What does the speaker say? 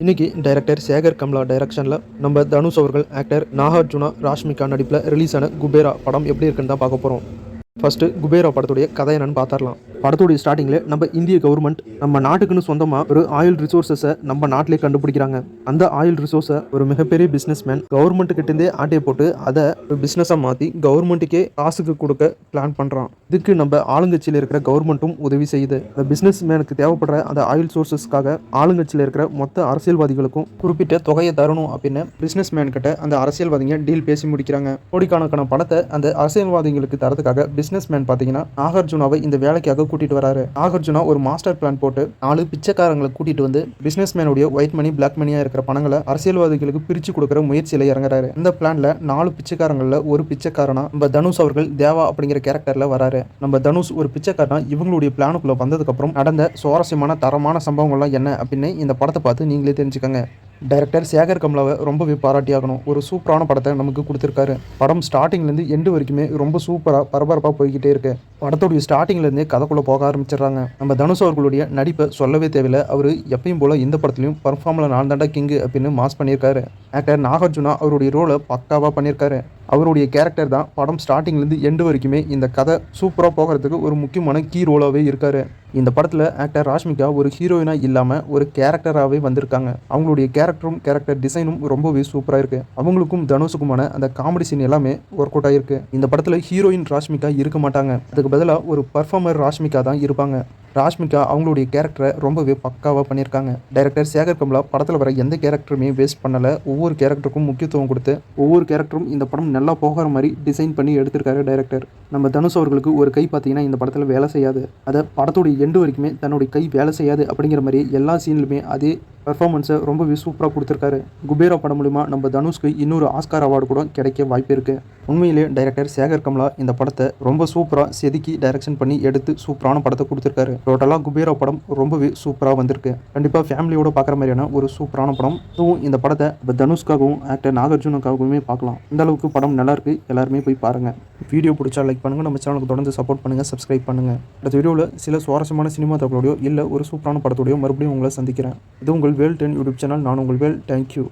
இன்னைக்கு டைரக்டர் சேகர் கம்லா டைரக்ஷனில் நம்ம தனுஷ் அவர்கள் ஆக்டர் நாகார்ஜுனா ராஷ்மிகா நடிப்பில் ரிலீஸ் ஆன குபேரா படம் எப்படி இருக்குன்னு தான் பார்க்க போகிறோம் ஃபர்ஸ்ட்டு குபேரா படத்துடைய கதை என்னன்னு பார்த்துடலாம். படத்துடைய ஸ்டார்டிங்கில் நம்ம இந்திய கவர்மெண்ட் நம்ம நாட்டுக்குன்னு சொந்தமாக ஒரு ஆயில் ரிசோர்ஸஸை நம்ம நாட்டிலே கண்டுபிடிக்கிறாங்க. அந்த ஆயில் ரிசோர்ஸை ஒரு மிகப்பெரிய பிஸ்னஸ் மேன் கவர்மெண்ட் கிட்டேருந்தே ஆட்டையை போட்டு அதை ஒரு பிஸ்னஸாக மாற்றி கவர்மெண்ட்டுக்கே காசுக்கு கொடுக்க பிளான் பண்ணுறான் இதுக்கு நம்ம ஆளுங்கட்சியில் இருக்கிற கவர்மெண்ட்டும் உதவி செய்யுது. அந்த பிஸ்னஸ் மேனுக்கு தேவைப்படுற அந்த ஆயில் சோர்சஸ்க்காக ஆளுங்கட்சியில் இருக்கிற மொத்த அரசியல்வாதிகளுக்கும் குறிப்பிட்ட தொகையை தரணும் அப்படின்னு பிஸ்னஸ் மேன் கிட்ட அந்த அரசியல்வாதிங்க டீல் பேசி முடிக்கிறாங்க. கோடிக்கணக்கான பணத்தை அந்த அரசியல்வாதிகளுக்கு தரதுக்காக பிஸ்னஸ் மேன் பார்த்தீங்கன்னா நாகார்ஜுனாவை இந்த வேலைக்காக கூட்டிட்டு வராரு. நாகார்ஜுனா ஒரு மாஸ்டர் பிளான் போட்டு நாலு பிச்சைக்காரங்களை கூட்டிட்டு வந்து பிசினஸ் மேனுடைய ஒயிட் மணி பிளாக் மணியா இருக்கிற பணங்களை அரசியல்வாதிகளுக்கு பிரிச்சு கொடுக்குற முயற்சியில இறங்குறாரு. இந்த பிளான்ல நாலு பிச்சைக்காரங்கள்ல ஒரு பிச்சைக்காரனா நம்ம தனுஷ் அவர்கள் தேவா அப்படிங்கிற கேரக்டர்ல வராரு. நம்ம தனுஷ் ஒரு பிச்சைக்காரனா இவங்களுடைய பிளானுக்குள்ள வந்ததுக்கு அப்புறம் நடந்த சுவாரஸ்யமான தரமான சம்பவங்கள்லாம் என்ன அப்படின்னு இந்த படத்தை பார்த்து நீங்களே தெரிஞ்சுக்கங்க. டைரக்டர் சேகர் கம்லாவை ரொம்பவே பாராட்டியாகணும். ஒரு சூப்பரான படத்தை நமக்கு கொடுத்துருக்காரு. படம் ஸ்டார்டிங்லேருந்து எண்டு வரைக்குமே ரொம்ப சூப்பராக பரபரப்பாக போய்கிட்டே இருக்கு. படத்துடைய ஸ்டார்டிங்லேருந்தே கதைக்குள்ளே போக ஆரம்பிச்சிடுறாங்க. நம்ம தனுஷ் அவர்களுடைய நடிப்பை சொல்லவே தேவையில்லை. அவர் எப்பயும் போல் இந்த படத்துலையும் பர்ஃபார்மில் நான் தாண்டா கிங்கு அப்படின்னு மாஸ் பண்ணியிருக்காரு. ஆக்டர் நாகார்ஜுனா அவருடைய ரோலை பக்காவாக பண்ணியிருக்காரு. அவருடைய கேரக்டர் தான் படம் ஸ்டார்டிங்லேருந்து எண்டு வரைக்குமே இந்த கதை சூப்பராக போகிறதுக்கு ஒரு முக்கியமான கீ ரோலாகவே இருக்காரு. இந்த படத்தில் ஆக்டர் ராஷ்மிகா ஒரு ஹீரோயினாக இல்லாமல் ஒரு கேரக்டராகவே வந்திருக்காங்க. அவங்களுடைய கேரக்டரும் கேரக்டர் டிசைனும் ரொம்பவே சூப்பராக இருக்குது அவங்களுக்கும் தனுஷுக்குமான அந்த காமெடி சீன் எல்லாமே ஒர்க் அவுட் ஆகிருக்கு இந்த படத்தில் ஹீரோயின் ராஷ்மிகா இருக்க மாட்டாங்க. அதுக்கு பதிலாக ஒரு பர்ஃபார்மர் ராஷ்மிகா தான் இருப்பாங்க. ராஷ்மிகா அவங்களுடைய கேரக்டரை ரொம்பவே பக்காவாக பண்ணியிருக்காங்க. டைரக்டர் சேகர் கமலா படத்தில் வர எந்த கேரக்டருமே வேஸ்ட் பண்ணலை. ஒவ்வொரு கேரக்டருக்கும் முக்கியத்துவம் கொடுத்து ஒவ்வொரு கேரக்டரும் இந்த படம் நல்லா போகிற மாதிரி டிசைன் பண்ணி எடுத்திருக்காரு டைரக்டர். நம்ம தனுஷ் அவர்களுக்கு ஒரு கை பார்த்தீங்கன்னா இந்த படத்தில் வேலை செய்யாது. அதை படத்துடைய எண்டு வரைக்குமே தன்னுடைய கை வேலை செய்யாது அப்படிங்கிற மாதிரி எல்லா சீன்லையுமே அதே பெர்ஃபார்மன்ஸை ரொம்பவே சூப்பராக கொடுத்துருக்காரு. குபேரா படம் மூலிமா நம்ம தனுஷ்க்கு இன்னொரு ஆஸ்கார் அவார்டு கூட கிடைக்க வாய்ப்பு இருக்குது உண்மையிலே டைரக்டர் சேகர் கமலா இந்த படத்தை ரொம்ப சூப்பராக செதுக்கி டைரக்ஷன் பண்ணி எடுத்து சூப்பரான படத்தை கொடுத்துருக்காரு. டோட்டலாக குபேரா படம் ரொம்பவே சூப்பராக வந்திருக்கு. கண்டிப்பாக ஃபேமிலியோட பார்க்குற மாதிரியான ஒரு சூப்பரான படம். அதுவும் இந்த படத்தை இப்போ தனுஷ்காகவும் ஆக்டர் நாகார்ஜுனுக்காகவுமே பார்க்கலாம். இந்த அளவுக்கு படம் நல்லா இருக்கு. எல்லாருமே போய் பாருங்கள் வீடியோ பிடிச்சா லைக் பண்ணுங்கள் நம்ம சேனலுக்கு தொடர்ந்து சப்போர்ட் பண்ணுங்கள் சப்ஸ்கிரைப் பண்ணுங்கள் அடுத்த வீடியோவில் சில சுவாரஸ்யமான சினிமா தகவலோடையோ இல்லை ஒரு சூப்பரான படத்தோடையோ மறுபடியும் உங்களை சந்திக்கிறேன். இது உங்கள் வேல் டென் யூடியூப் சேனல் நான் உங்கள் வேல் தேங்க்யூ